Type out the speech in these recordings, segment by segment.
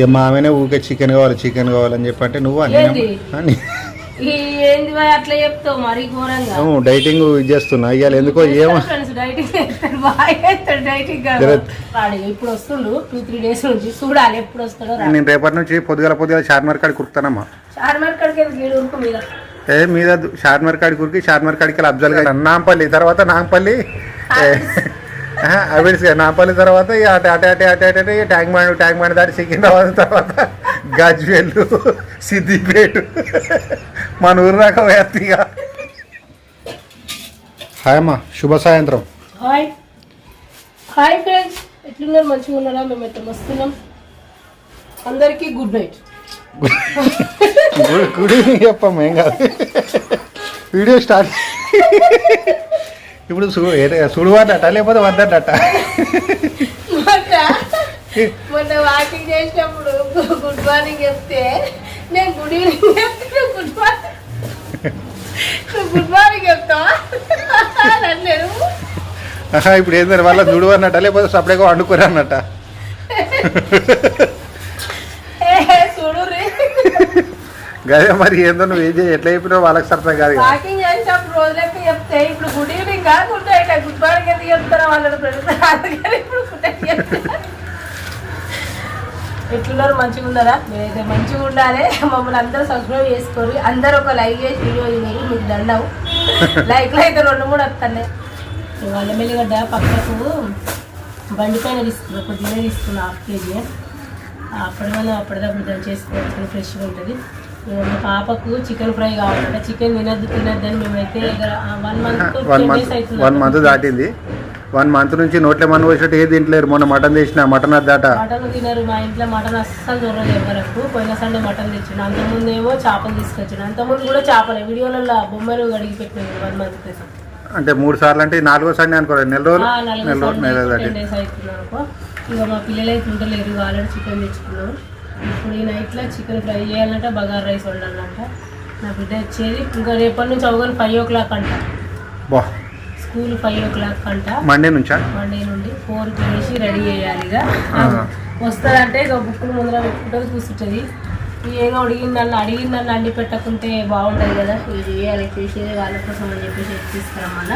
ఇక మా ఆమెనే ఊరికే చికెన్ కావాలి చికెన్ కావాలని చెప్పి అంటే నువ్వు? ఏంది? అని. ఈ ఏంది భయ్ అట్లా చెప్తావు మరీ ఘోరంగా? డైటింగ్ ఇది చేస్తున్నా ఇవాళ ఎందుకో ఏమో. ఇప్పుడు వస్తుండు టూ త్రీ డేస్ నుంచి చూడాలి ఎప్పుడు వస్తాడో నేను రేపటి నుంచి పొద్దుగల పొద్దుగల చార్మర్ కాడికి కురుకుతానమ్మా చార్మర్ కడికి గీడు ఉరుకు మీద? ఏ మీద షార్మర్ కాడికి కురికి షార్మర్ కాడికి అఫ్జల్గా నాంపల్లి తర్వాత నాంపల్లి. అవిడ్స్ నాంపల్లి తర్వాత ఇక అటే అటే అటే అటే అటే అటే ట్యాంక్ బండ్ ట్యాంక్ బండ్ దాటి సికింద్రాబాద్ తర్వాత గజ్వేల్ సిద్దిపేట మన ఊరు దాకా వేస్తిగా హాయ్ అమ్మా శుభ సాయంత్రం. హాయ్. హాయ్ ఫ్రెండ్స్ ఎట్లున్నారు? మంచిగా ఉన్నారా? మేము ఎట్లా వస్తున్నాం అందరికీ గుడ్ నైట్. గుడి గుడి చెప్పమ్మా ఏం కాదు. వీడియో స్టార్ట్ ఇప్పుడు సు సుడువాడట లేకపోతే వద్దట మొన్న వాకింగ్ చేసినప్పుడు గుడ్ మార్నింగ్ చెప్తే నేను గుడ్ ఈవినింగ్ చెప్తే గుడ్ మార్నింగ్. గుడ్ మార్నింగ్ చెప్తావా? ఇప్పుడు ఏంటంటే వాళ్ళ దుడు అన్నట్ట లేకపోతే సపరేట్గా వండుకోరు అన్నట్ట? చూడు రే. గదే మరి ఏందో నువ్వు ఏం చేయి ఎట్లా చెప్పినావు వాళ్ళకి సరదా కాదు చెప్తే ఇప్పుడు గుడ్ ఈవినింగ్ కాదు గుడ్ నైట్ గుడ్ మార్నింగ్ ఎందుకు చెప్తారా వాళ్ళని ఫ్రెండ్స్ అందుకని ఇప్పుడు గుడ్ నైట్ ఎట్లున్నారు? మంచిగా ఉన్నారా? మీరైతే మంచిగా ఉండాలి. మమ్మల్ని అందరూ సబ్స్క్రైబ్ చేసుకోరు. అందరూ ఒక లైక్ చేసి వీడియో చూడరు మీకు దండవు లైక్లు అయితే రెండు మూడు వస్తున్నాయి. వాళ్ళ మెల్లిగడ్డ పక్కకు బండి పైన తీసుకున్నా కొద్దిగా తీసుకున్నా హాఫ్ కేజీ. అప్పటి వల్ల అప్పటిదప్పుడు దాన్ని చేసుకోవచ్చు. ఫ్రెష్గా ఉంటుంది. పాపకు చికెన్ ఫ్రై కావాలంటే. చికెన్ తినద్దు తినద్దు అని మేమైతే one month one month one month దాటింది. వన్ మంత్ నుంచి నోట్లే మన వచ్చినట్టు ఏది తింటలేరు మొన్న మటన్ తెచ్చిన మటన్ అద్దాట మటన్ తినరు మా ఇంట్లో మటన్ అస్సలు దొరకదు ఎవరకు. పోయిన సండే మటన్ తెచ్చిన. అంతకుముందు ఏమో చేపలు తీసుకొచ్చిన. అంతకుముందు కూడా చేపలే. వీడియోలలో బొమ్మలు కడిగి పెట్టినారు వన్ మంత్ క్రితం. అంటే మూడు సార్లు అంటే నాలుగో సండే అనుకో నెల రోజులు? నెల రోజులు నెల దాటి ఇక మా పిల్లలు అయితే ఉండలేరు ఆల్రెడీ చికెన్ తెచ్చుకున్నాం. ఇప్పుడు ఈ నైట్లో చికెన్ ఫ్రై చేయాలంటే బగార్ రైస్ వండాలంట. నా బిడ్డ వచ్చేది. ఇంకా రేపటి నుంచి అవగానే ఫైవ్ ఓ క్లాక్ అంట. బా. స్కూల్ ఫైవ్ ఓ క్లాక్ అంట. మండే నుంచా? మండే నుండి ఫోర్ వేసి రెడీ చేయాలి ఇక. వస్తుందంటే ఇక బుక్కులు ముందర పెట్టుకుంటే కూర్చుంటుంది. ఏదో అడిగిందన్న అడిగిందన్న అండి పెట్టకుంటే బాగుంటుంది కదా. ఇది చేయాలి చేసేది వాళ్ళ కోసం అని చెప్పేసి తీసుకురమ్మన్న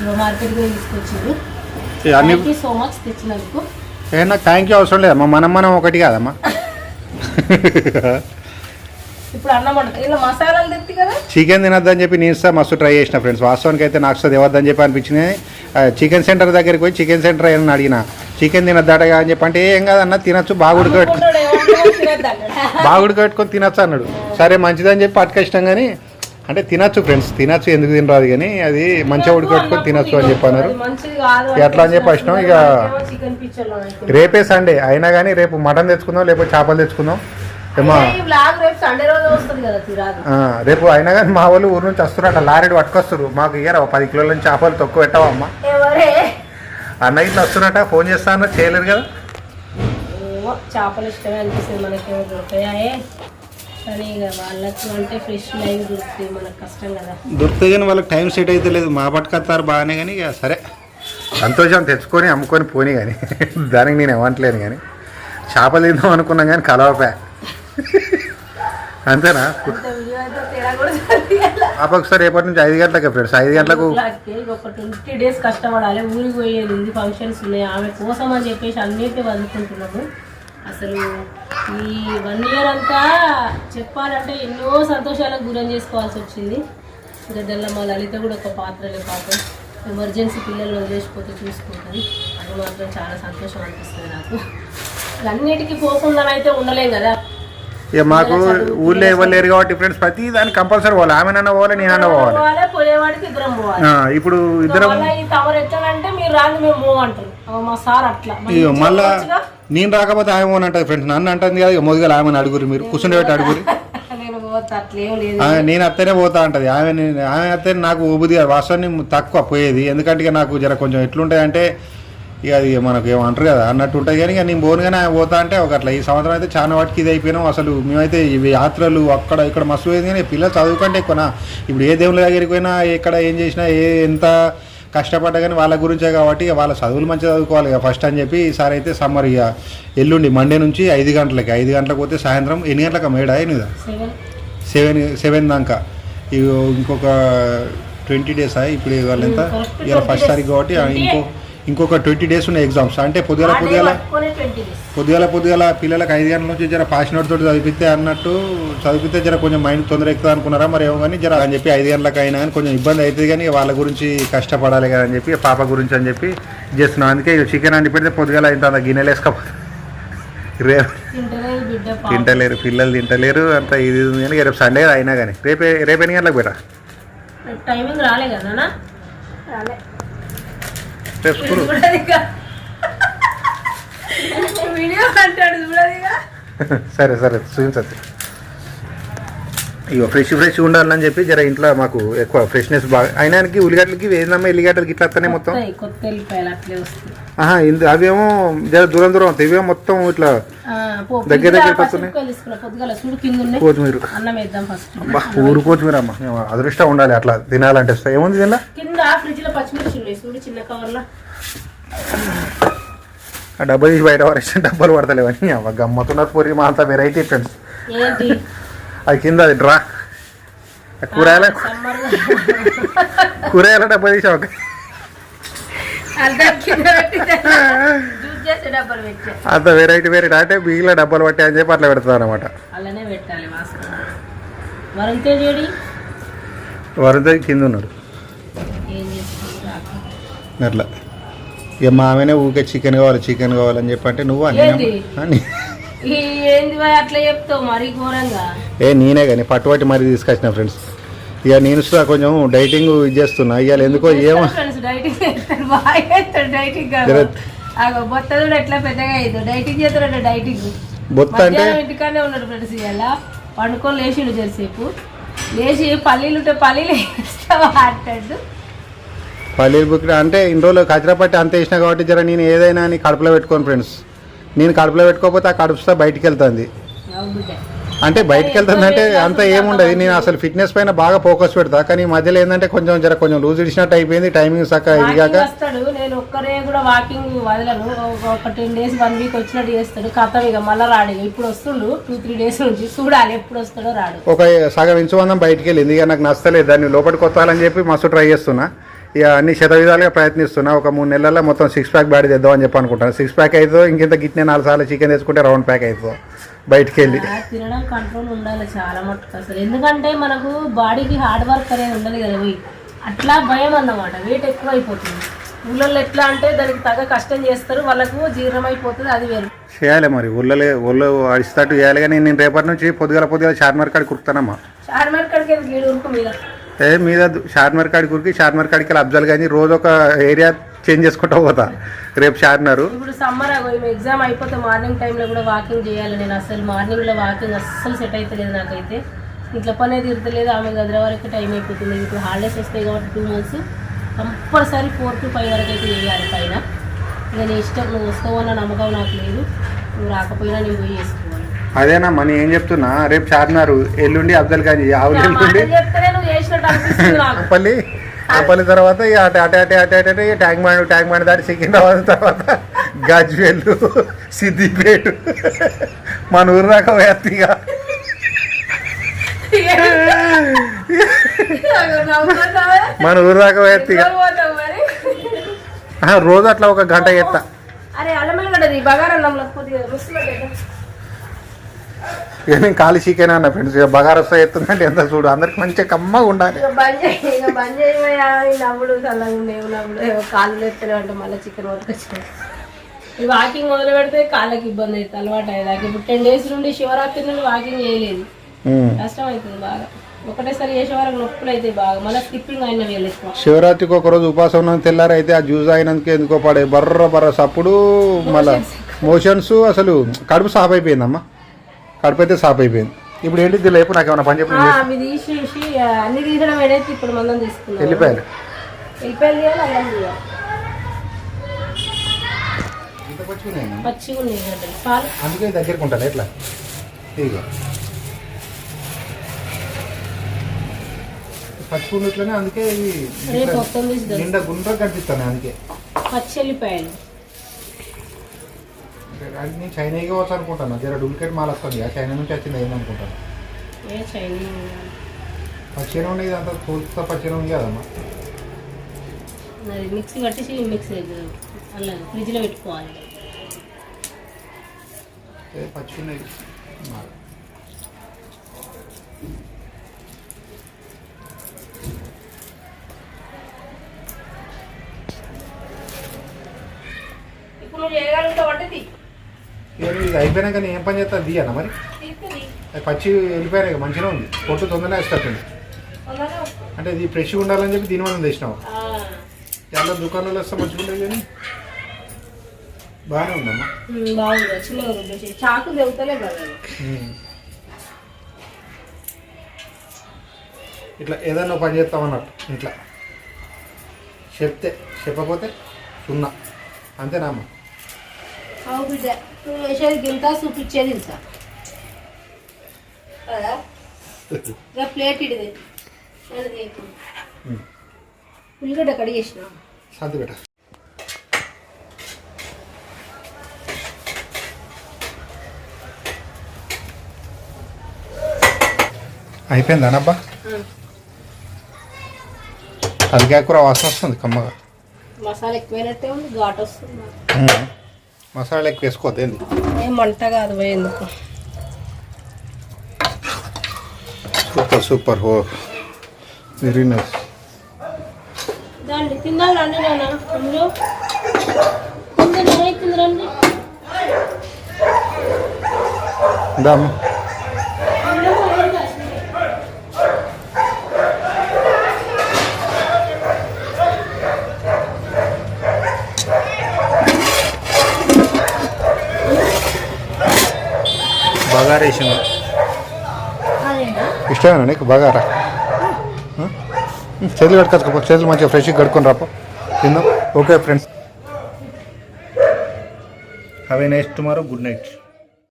ఇక మార్కెట్కి తీసుకొచ్చింది. థ్యాంక్ యూ సో మచ్ తెచ్చినందుకు. థ్యాంక్ యూ అవసరం లేదమ్మా మనం మనం ఒకటి కాదమ్మా. ఇప్పుడు అన్నం ఇలా మసాలాలు కదా? చికెన్ తినొద్దని చెప్పి నేను ఇస్తా మస్తు ట్రై చేసిన ఫ్రెండ్స్ వాస్తవానికి అయితే నాకు ఇవ్వద్దని చెప్పి అనిపించింది. చికెన్ సెంటర్ దగ్గరికి పోయి చికెన్ సెంటర్ అని అడిగిన చికెన్ తినొద్దటగా అని చెప్పి అంటే ఏం కాదన్న తినొచ్చు బాగా ఉడకబెట్టు అనుకుంటాడు, ఏమనుకున్నాడో తినొద్దు అన్నాడు. బాగా ఉడకబెట్టుకొని తినొచ్చు అన్నాడు. సరే మంచిదని చెప్పి పట్టుకొచ్చినాం కానీ అంటే తినొచ్చు ఫ్రెండ్స్ తినొచ్చు ఎందుకు తినరాదు కానీ అది మంచిగా ఉడకబెట్టుకొని తినొచ్చు అని చెప్పి అన్నారు అది మంచిది కాదు ఎట్లా అని చెప్పి వచ్చినాం, ఇక రేపే సండే అయినా కానీ రేపు మటన్ తెచ్చుకుందాం లేకపోతే చేపలు తెచ్చుకుందాం. రేపు అయినా కానీ మా వాళ్ళు ఊరు నుంచి వస్తున్నారు లారీడు పట్టుకొస్తారు మాకు ఇయ్యరా పది కిలోల నుంచి చేపలు తక్కువ పెట్టవమ్మా అన్న ఇట్లా వస్తున్నట్ట ఫోన్ చేస్తా అన్న చేయలేరు కదా? చేపలు ఇష్టమే అనిపిస్తుంది దొరుకుతాయే కానీ ఇక వాళ్ళకు అంటే ఫ్రెష్ లైవ్ దొరుకుతాయి మనకు కష్టం కదా. దొరికితే కానీ వాళ్ళకి టైం సెట్ అయితే లేదు. మా పట్టుకొస్తారు బాగానే కానీ ఇక సరే. సంతోషం తెచ్చుకొని అమ్ముకొని పోనీ కానీ. దానికి నేను ఇవ్వట్లేను కానీ. చేపలు తిందాం అనుకున్నాం కానీ కలవపా. అంతేనా. పాప ఒకసారి రేపటి నుంచి ఐదు గంటలకి ఫ్రెండ్స్. ఐదు గంటలకు ఒక ట్వంటీ డేస్ కష్టపడాలి. ఊరికి పోయేది ఫంక్షన్స్ ఉన్నాయి. ఆమె కోసం అని చెప్పేసి అన్నిటిని వదులుకుంటున్నాము. అసలు ఈ వన్ ఇయర్ అంతా చెప్పాలంటే ఎన్నో సంతోషాలకు గురం చేసుకోవాల్సి వచ్చింది. గద్దెల్లో మా లలిత కూడా ఒక పాత్రలే పాపం. ఎమర్జెన్సీ పిల్లలు వదిలేసిపోతే చూసుకుంటుంది అది మాత్రం చాలా సంతోషం అనిపిస్తుంది నాకు. అన్నిటికీ పోకుండా అయితే ఉండలేం కదా. ఇక మాకు ఊళ్ళో ఇవ్వలేరు కాబట్టి ఫ్రెండ్స్ ప్రతి దానికి కంపల్సరీ పోవాలి. ఆమెనన్నా పోవాలి నేనన్నా పోవాలి. పోయేవాడికి ఇద్దరం పోవాలి. ఆ, ఇప్పుడు ఇద్దరం మీరు రాంది మేము అంటారు. మా సార్ అట్లా. మరి ఇక మళ్ళా. నేను రాకపోతే ఆమె అని అంటది ఫ్రెండ్స్ నన్ను అంటుంది కదా ఇక మొదలుగా ఆమెను అడుగురు మీరు. కూర్చుండేబెట్టి అడుగురు నేను పోతే అట్లేం లేదు. ఆమె నేను అత్తనే పోతా అంటది. ఆమె నేను- ఆమె అత్తే నాకు ఊబుది కాదు. వాస్తవాన్ని తక్కువ పోయేది. ఎందుకంటే ఇక నాకు జర కొంచెం ఎట్లుంటాయి అంటే ఇక అది మనకు ఏమంటారు కదా అన్నట్టు ఉంటుంది కానీ ఇక నేను పోను కానీ ఆమె పోతా అంటే ఒక అట్లా ఈ సంవత్సరం అయితే చాలా వాటికి ఇది అయిపోయినాం. అసలు మేమైతే ఇవి యాత్రలు అక్కడ ఇక్కడ మస్తు పోయింది. కానీ పిల్లలు చదువుకంటే ఎక్కువనా ఇప్పుడు ఏ దేవుళ్ళ దగ్గరికి పోయినా ఎక్కడ ఏం చేసినా ఏ ఎంత కష్టపడ్డా కానీ వాళ్ళ గురించే కాబట్టి ఇక వాళ్ళ చదువులు మంచిగా చదువుకోవాలి ఇక ఫస్ట్ అని చెప్పి ఈసారి అయితే సమ్మర్ ఇక ఎల్లుండి మండే నుంచి ఐదు గంటలకి ఐదు గంటలకు పోతే సాయంత్రం ఎన్ని గంటలకు మేడా ఎనిమిదా? సెవెన్. సెవెన్ సెవెన్ దాకా. ఇంకొక ట్వంటీ డేస్? ఇప్పుడు వాళ్ళు ఎంత? ఇలా 20 ఫస్ట్. తారీఖు కాబట్టి 20 ఇంకో ఇంకొక ట్వంటీ డేస్ ఉన్నాయి ఎగ్జామ్స్ అంటే పొద్దుగల పొద్దుగల పొద్దుగల పొద్దుగల పిల్లలకు ఐదు గంటల నుంచి జర పాసినోట్ తోటి చదివితే అన్నట్టు చదివితే జర కొంచెం మైండ్ తొందర ఎక్కుతుంది అనుకున్నారా? మరి ఏమో కానీ జర అని చెప్పి ఐదు గంటలకు అయినా కానీ కొంచెం ఇబ్బంది అవుతుంది కానీ వాళ్ళ గురించి కష్టపడాలి కదా అని చెప్పి పాప గురించి అని చెప్పి చేస్తున్నాం. అందుకే చికెన్ అండి పెడితే పొద్దుగల ఇంత అంత గిన్నెలు వేసుకోపోతే రే తింటలేదు బిడ్డ పాపం. తింటలేరు పిల్లలు తింటలేరు అంత ఇది ఉంది కానీ రేపు సండే అయినా కానీ. రేపే రేపు ఎన్ని గంటలకు బేటా టైమింగ్ రాలే కదా? రాలే. వీడియో అంటాడు చూడదిగా సరే సరే చూపించచ్చు ఇగో ఫ్రెష్ ఫ్రెష్ ఉండాలని చెప్పి జర ఇంట్లో మాకు ఎక్కువ ఫ్రెష్నెస్ బాగా అయినానికి ఉల్లిగడ్డలకి వేయిందమ్మా ఎల్లిగడ్డలకి ఇట్లా వస్తానే మొత్తం. వస్తాయి, కొత్త వెళ్ళిపోయాలి అట్లే వస్తాయి. ఆహా ఇందు అవేమో జర దూరం దూరం వస్తాయి. ఇవేమో మొత్తం ఇట్లా దగ్గర ఫస్ట్ వస్తున్నాయి. కొత్తిమీర. అన్నం వేద్దాం ఫస్ట్. బా ఊరు కొత్తిమీర అమ్మ అదృష్టం ఉండాలి అట్లా తినాలంటే ఏముంది దీనిలో? లో పచ్చిమిర్చి ఉన్నాయి. చూడు చిన్న కవర్లో ఆ డబ్బా తీసి బయట వరేసిన డబ్బాలు పడతలేవని అవ్వ గమ్మతున్నారు పూరి మా అంతా వెరైటీ ఫ్రెండ్స్ ఏంటి? అది కింద అది డ్రా. కూరగాయల కూరగాయల డబ్బా తీసి ఒక డబ్బాలు అంత వెరైటీ వెరైటీ అంటే మిగిలిన డబ్బాలు పట్టే అని చెప్పి అట్లా పెడతారు అనమాట వరద కింద ఉన్నాడు. అట్లా. ఇక మా ఆమెనే ఊకే చికెన్ కావాలి చికెన్ కావాలని చెప్పి అంటే నువ్వు? అని. అట్లా చెప్తావు మరీ ఘోరంగా? ఏ నేనే కానీ పట్టుబట్టి మరీ తీసుకొచ్చిన ఫ్రెండ్స్ ఇక నేను కూడా కొంచెం డైటింగ్ ఇది చేస్తున్నా. ఇవాళ ఎందుకో ఏమో బొత్త కూడా ఎట్లా పెద్దగా అయిందో. డైటింగ్ చేస్తాడు డైటింగ్ బొత్త అంటే ఇంటికానే ఉన్నాడు ఫ్రెండ్స్ ఇవాళ. పండుకొని లేచిండు జరిసేపు. లేచి పల్లీలు ఉంటే పల్లీలు వేస్తావా అంటాడు. పల్లీలు బుక్ అంటే ఇన్ని రోజులు కచరా పట్టి అంత వేసినా కాబట్టి జర నేను ఏదైనా అని కడుపులో పెట్టుకోను ఫ్రెండ్స్. నేను కడుపులో పెట్టుకోకపోతే ఆ కడుపుతో బయటికి వెళ్తుంది. అంటే బయటికి వెళ్తుంది అంటే అంత ఏముండదు. నేను అసలు ఫిట్నెస్ పైన బాగా ఫోకస్ పెడతా. కానీ మధ్యలో ఏంటంటే కొంచెం జర కొంచెం లూజ్ ఇచ్చినట్టు అయిపోయింది. టైమింగ్ సక్క ఇది వాకింగ్ కాక వస్తాడు. నేను ఒక్కరే కూడా వాకింగ్ వదలను. ఒక- టెన్ డేస్ వన్ వీక్ వచ్చినట్టు చేస్తాడు. కథం ఇక మళ్ళీ రాడు. ఇప్పుడు వస్తుండు. టూ త్రీ డేస్ నుంచి చూడాలి. ఎప్పుడు వస్తాడో రాడు. ఒక సగం ఇంచు మందం బయటికి వెళ్ళింది ఇక నాకు నచ్చలేదు. దాన్ని లోపలికి కొత్తాలని చెప్పి మస్తు ట్రై చేస్తున్నా. ఇక అన్ని శత విధాలుగా ప్రయత్నిస్తున్నా. ఒక మూడు నెలల్లో మొత్తం సిక్స్ ప్యాక్ బాడీ తెద్దామని చెప్పి అనుకుంటాను సిక్స్ ప్యాక్ అవుతుందో ఇంకింత గిట్నే నాలుగు సార్లు చికెన్ తెచ్చుకుంటే రౌండ్ ప్యాక్ అవుతుందో బయటికి వెళ్ళి తినడం కంట్రోల్ ఉండాలి చాలా మటుకు అసలు. ఎందుకంటే మనకు బాడీకి హార్డ్ వర్క్ అనేది ఉండదు కదా పోయి. అట్లా భయం అన్నమాట. వెయిట్ ఎక్కువ అయిపోతుంది ఊళ్ళో ఎట్లా అంటే దానికి తగ్గ కష్టం చేస్తారు వాళ్ళకు జీర్ణం అయిపోతుంది అది వేరు. చేయాలి మరి. ఊళ్ళో ఊళ్ళో అడిస్తట్టు చేయాలి కానీ నేను రేపటి నుంచి పొద్దుగల పొద్దుగల చార్మినార్ కాడికి కురుకుతానమ్మా చార్మినార్ కాడికి వెళ్ళి గీడు ఉరుకు మీద? ఏ మీద షార్మర్ కాడికి కురికి షార్మర్ కాడికి వెళ్ళి అబ్జల్ కానీ రోజు ఒక ఏరియా చేంజ్ చేసుకుంటా పోతా. రేపు షార్నరు. ఇప్పుడు సమ్మర్ ఎగ్జామ్ అయిపోతే మార్నింగ్ టైంలో కూడా వాకింగ్ చేయాలి. నేను అసలు మార్నింగ్లో వాకింగ్ అస్సలు సెట్ అవుతలేదు నాకైతే. ఇంట్లో పని తీరతలేదు ఆమె గదిల వరకు టైం అయిపోతుంది. ఇప్పుడు హాలిడేస్ వస్తాయి కాబట్టి two months compulsory four to five వరకు అయితే చేయాలి పైన. ఇక నీ ఇష్టం నువ్వు వస్తావు అన్న నమ్మకం నాకు లేదు. నువ్వు రాకపోయినా నేను పోయి చేసుకోవాలి అదేనమ్మా నేను ఏం చెప్తున్నా? రేపు చార్మినారు ఎల్లుండి అబ్జల్ ఖాన్ ఆవులు ఎల్లుండి ఆపల్లి ఆపల్లి తర్వాత ఇక అటే అటే అటే అటే అటే ట్యాంక్ బండ్ ట్యాంక్ బండ్ దాటి సికింద్రాబాద్ తర్వాత గజ్వేల్ సిద్దిపేట మన ఊరు దాకా నవ్వుతున్నావా? మన ఊరు దాకా మరి? రోజు అట్లా ఒక గంట చేస్తా అరే అల్లమెల్లగడ్డది ఇక నేను ఖాళీ చికెన్ అన్న ఫ్రెండ్స్ ఇక బగారు వస్తా ఎత్తుందంటే ఎంత చూడు అందరికి మంచిగా కమ్మగా ఉండాలి. ఇక బంద్ చేయి ఇక బంద్ చేయమయ్యా ఈ నవ్వుడు చల్లగా ఉండేవి నవ్వుడు ఏవో కాళ్ళు అంటే మళ్ళీ చికెన్ వరకు ఈ వాకింగ్ మొదలు పెడితే కాళ్ళకి ఇబ్బంది అవుతుంది అలవాటు అయ్యేదాకా. ఇప్పుడు టెన్ డేస్ నుండి శివరాత్రి నుండి వాకింగ్ చేయలేదు. ఉమ్. కష్టం అవుతుంది బాగా. ఒకటేసారి చేసే వరకు నొప్పులు అవుతాయి బాగా. మళ్ళీ స్కిప్పింగ్ అయిన వేలు ఎక్కువ. శివరాత్రికి ఒక రోజు ఉపాసం ఉన్న తెల్లారి అయితే ఆ జ్యూస్ అయినందుకు ఎందుకో పడే బర్ర బర్ర సప్పుడు మళ్ళా మోషన్స్ అసలు కడుపు సాఫ్ అయిపోయిందమ్మా. కడుపు అయితే సాఫ్ అయిపోయింది. ఇప్పుడు ఏంటి లేపు నాకు ఏమైనా పని చెప్పి అవి తీసేసి అన్ని తీసడం ఏదైతే ఇప్పుడు మందం తీసుకున్నాం వెళ్ళిపోయాలి వెళ్ళిపోయాలి చేయాలి అల్లం చేయాలి పచ్చిగా ఉన్నాయి గడ్డలు పాలు? అందుకే దగ్గరికి ఉంటాను ఎట్లా? ఇదిగో. పచ్చిపుండు ఇట్లనే అందుకే ఇవి రేపు వస్తుంది ఇది. నిండా గుండ్ర కనిపిస్తాను అందుకే. పచ్చెల్లిపాయలు అది నేను చైనా కావచ్చు అనుకుంటాను. జర డూప్లికేట్ మాల్ వస్తుంది చైనా నుంచి వచ్చింది ఏందనుకుంటాను ఏ చైనీ పచ్చిగా ఉంది అంతా పూర్తిగా పచ్చిగా ఉంది కదమ్మా. అది మిక్సీ కట్టేసి మిక్సీ అలా ఫ్రిడ్జ్లో పెట్టుకోవాలి. ఏ పచ్చిగున్నాయి మాల్. ఇప్పుడు నువ్వు చేయగలుగుతావు అంటే తీ. ఏమి ఇది అయిపోయినాక నేను ఏం పని చేస్తా దియ్యనా మరి? పచ్చి వెళ్ళిపోయినాయి కదా, మంచిగా ఉంది. పొట్టు తొందరనే అలానే వస్తుంది. అంటే ఇది ఫ్రెష్గా ఉండాలని చెప్పి దీని మనం తెచ్చినావు. చాలా దుకాణంలో వస్తే మంచిగా ఉండేది కానీ బాగానే ఉందమ్మా. చాకు. ఇట్లా ఏదైనా పని చేస్తామన్నట్టు ఇట్లా. చెప్తే చెప్పకపోతే సున్నా. అంతేనామ్మా నువ్వు వేసేది గింత చూపించేది ఇంత కదా? ఇక ప్లేట్ ఇడిది. ఉల్లిగడ్డ కడిగేసిన సర్ది పెట్ట అయిపోయిందా అబ్బా అదికాయ కూర వాసన వస్తుంది కమ్మగా. మసాలా ఎక్కువైనట్టే ఉంది ఘాట్ వస్తుంది. మసాలా ఎక్కువ వేసుకోవద్దు ఏంది? ఏం మంట కాదు పోయేందుకు సూపర్ సూపర్ హో వెరీ నైస్. దాన్ని తిందాం రండి నాన్న కొంచెం ఏమైతుంది అదేనా? ఇష్టమేనా నీకు? బగారా ఆ? చేతులు కట్టుకోకపో చేతులు మంచిగా ఫ్రెష్గా కడుక్కొని రాపో. తిందాం okay friends. Have a nice tomorrow good night